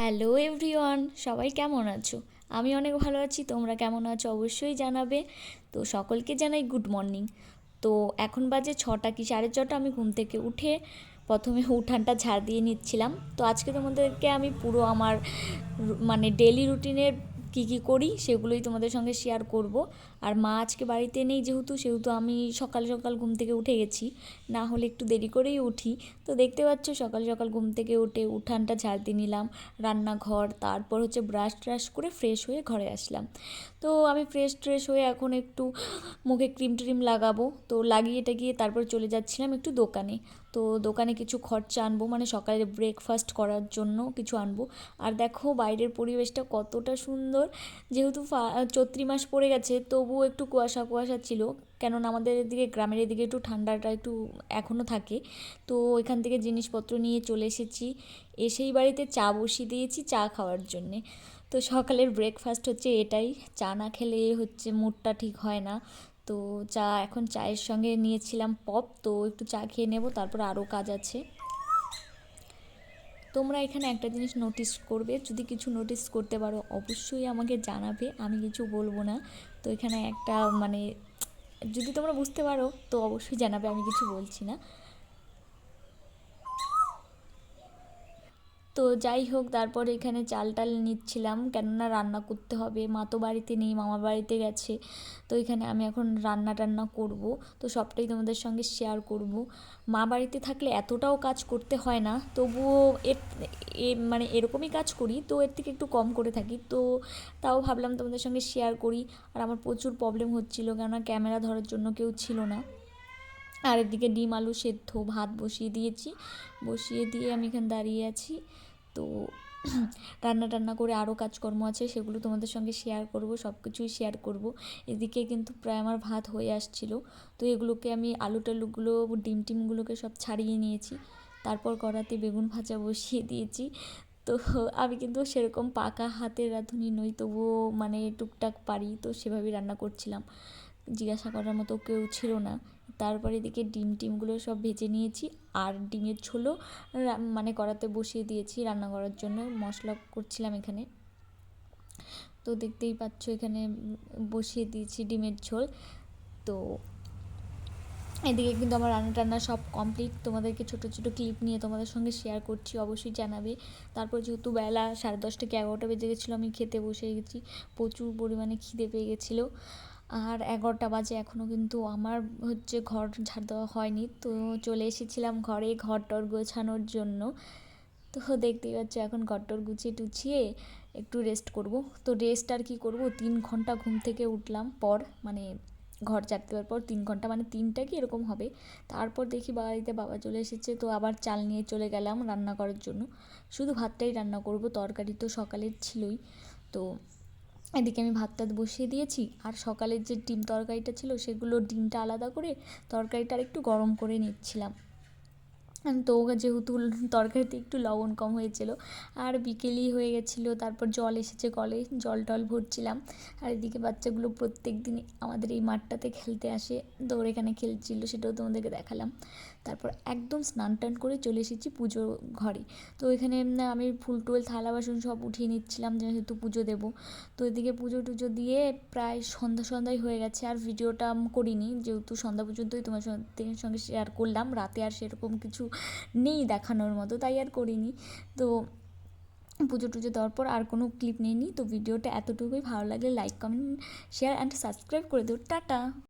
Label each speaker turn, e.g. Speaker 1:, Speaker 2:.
Speaker 1: Hello everyone, সবাই কেমন আছো? আমি অনেক ভালো আছি, তোমরা কেমন আছো অবশ্যই জানাবে। তো সকলকে জানাই গুড মর্নিং। তো এখন বাজে ছটা কি, সাড়ে ছটা? আমি ঘুম থেকে উঠে প্রথমে উঠানটা ঝাড় দিয়ে নিচ্ছিলাম। তো আজকে তোমাদেরকে আমি পুরো আমার মানে ডেলি রুটিনের কী কী করি সেগুলোই তোমাদের সঙ্গে শেয়ার করব। আর মা আজকে বাড়িতে নেই যেহেতু, সেহেতু আমি সকাল সকাল ঘুম থেকে উঠে গেছি। না হলে একটু দেরি করেই উঠি। তো দেখতে পাচ্ছ, সকাল সকাল ঘুম থেকে উঠে উঠানটা ঝাড় দিয়ে নিলাম, রান্নাঘর, তারপর হচ্ছে ব্রাশ ট্রাশ করে ফ্রেশ হয়ে ঘরে আসলাম। তো আমি ফ্রেশ ট্রেশ হয়ে এখন একটু মুখে ক্রিম ট্রিম লাগাবো। তো লাগিয়ে গিয়ে তারপর চলে যাচ্ছিলাম একটু দোকানে। তো দোকানে কিছু খরচা আনব মানে সকালে ব্রেকফাস্ট করার জন্য কিছু আনব। আর দেখো বাইরের পরিবেশটা কতটা সুন্দর। যেহেতু চৈত্রি মাস পড়ে গেছে, তবুও একটু কুয়াশা কুয়াশা ছিল। কেননা আমাদের এদিকে, গ্রামের এদিকে একটু ঠান্ডাটা একটু এখনও থাকে। তো এখান থেকে জিনিসপত্র নিয়ে চলে এসেছি। এসেই বাড়িতে চা বসিয়ে দিয়েছি, চা খাওয়ার জন্যে। তো সকালের ব্রেকফাস্ট হচ্ছে এটাই। চা না খেলে হচ্ছে মুডটা ঠিক হয় না। তো চা এখন চায়ের সঙ্গে নিয়েছিলাম পপ, তো একটু চা খেয়ে নেব, তারপর আরও কাজ আছে। তোমরা এখানে একটা জিনিস নোটিস করবে, যদি কিছু নোটিস করতে পারো অবশ্যই আমাকে জানাবে, আমি কিছু বলব না। তো এখানে একটা মানে যদি তোমরা বুঝতে পারো তো অবশ্যই জানাবে, আমি কিছু বলছি না। তো যাই হোক, তারপর এখানে চাল টাল নিচ্ছিলাম। কেননা রান্না করতে হবে। মা তো বাড়িতে নেই, মামা বাড়িতে গেছে। তো এখানে আমি এখন রান্না টান্না করব। তো সবটাই তোমাদের সঙ্গে শেয়ার করব। মা বাড়িতে থাকলে এতটাও কাজ করতে হয় না। তবুও এর মানে এরকমই কাজ করি। তো এর থেকে একটু কম করে থাকি। তো তাও ভাবলাম তোমাদের সঙ্গে শেয়ার করি। আর আমার প্রচুর প্রবলেম হচ্ছিল, কেননা ক্যামেরা ধরার জন্য কেউ ছিল না। আর এদিকে ডিম, আলু সেদ্ধ, ভাত বসিয়ে দিয়েছি। বসিয়ে দিয়ে আমি এখানে দাঁড়িয়ে আছি। তো রান্না টান্না করে আরও কাজকর্ম আছে, সেগুলো তোমাদের সঙ্গে শেয়ার করব সব কিছুই শেয়ার করব। এদিকে কিন্তু প্রায় আমার ভাত হয়ে আসছিল, তো এগুলোকে আমি আলু টালুগুলো ডিম টিমগুলোকে সব ছাড়িয়ে নিয়েছি। তারপর কড়াতে বেগুন ভাজা বসিয়ে দিয়েছি। তো আমি কিন্তু সেরকম পাকা হাতের রাঁধুনি নই, তবুও মানে টুকটাক পারি, তো সেভাবেই রান্না করছিলাম। জিজ্ঞাসা করার মতো কেউ ছিল না। তারপরে এদিকে ডিম টিমগুলো সব ভেজে নিয়েছি আর ডিমের ঝোলও মানে কড়াতে বসিয়ে দিয়েছি রান্না করার জন্য, মশলা করছিলাম এখানে। তো দেখতেই পাচ্ছ এখানে বসিয়ে দিয়েছি ডিমের ঝোল। তো এদিকে কিন্তু আমার রান্না টান্না সব কমপ্লিট। তোমাদেরকে ছোটো ছোটো ক্লিপ নিয়ে তোমাদের সঙ্গে শেয়ার করছি, অবশ্যই জানাবে। তারপর যেহেতু বেলা সাড়ে দশটা কি এগারোটা বেজে গেছিল, আমি খেতে বসে গেছি। প্রচুর পরিমাণে খিদে পেয়ে গেছিল। আর এগারোটা বাজে এখনও কিন্তু আমার হচ্ছে ঘর ঝাড় দেওয়া হয়নি। তো চলে এসেছিলাম ঘরে ঘর টর গোছানোর জন্য। তো দেখতেই পাচ্ছ এখন টর গুছিয়ে টুছিয়ে একটু রেস্ট করব। তো রেস্ট আর কি করব? তিন ঘণ্টা ঘুম থেকে উঠলাম পর মানে ঘর চারতে পর তিন ঘণ্টা মানে তিনটা কি এরকম হবে? তারপর দেখি বাড়িতে বাবা চলে এসেছে, তো আবার চাল নিয়ে চলে গেলাম রান্না করার জন্য। শুধু ভাতটাই রান্না করব, তরকারি তো সকালের ছিলই। তো এদিকে আমি ভাত টাত বসিয়ে দিয়েছি, আর সকালের যে ডিম তরকারিটা ছিল সেগুলো ডিমটা আলাদা করে তরকারিটা আর একটু গরম করে নিচ্ছিলাম। তো যেহেতু তরকারিতে একটু লবণ কম হয়েছিল, আর বিকেলই হয়ে গেছিল, তারপর জল এসেছে কলে, জল টল ভরছিলাম। আর এদিকে বাচ্চাগুলো প্রত্যেক দিন আমাদের এই মাঠটাতে খেলতে আসে, দৌড় এখানে খেলছিল সেটাও তোমাদেরকে দেখালাম। তারপর একদম স্নান টান করে চলে এসেছি পুজো ঘরে। তো এখানে আমি ফুল টুল থালা বাসন সব উঠিয়ে নিচ্ছিলাম, যেহেতু পুজো দেবো। তো এদিকে পুজো টুজো দিয়ে প্রায় সন্ধ্যা সন্ধ্যায় হয়ে গেছে, আর ভিডিওটা করিনি, যেহেতু সন্ধ্যা পর্যন্তই তোমার সঙ্গে সঙ্গে শেয়ার করলাম, রাতে আর সেরকম কিছু নেই দেখানোর মতো, তাই আর করিনি। তো পুজো টুজো দেওয়ার পর আর কোনো ক্লিপ নেই তো ভিডিওটা এতটুকুই। ভালো লাগলে like comment share and subscribe করে দিও। টাটা!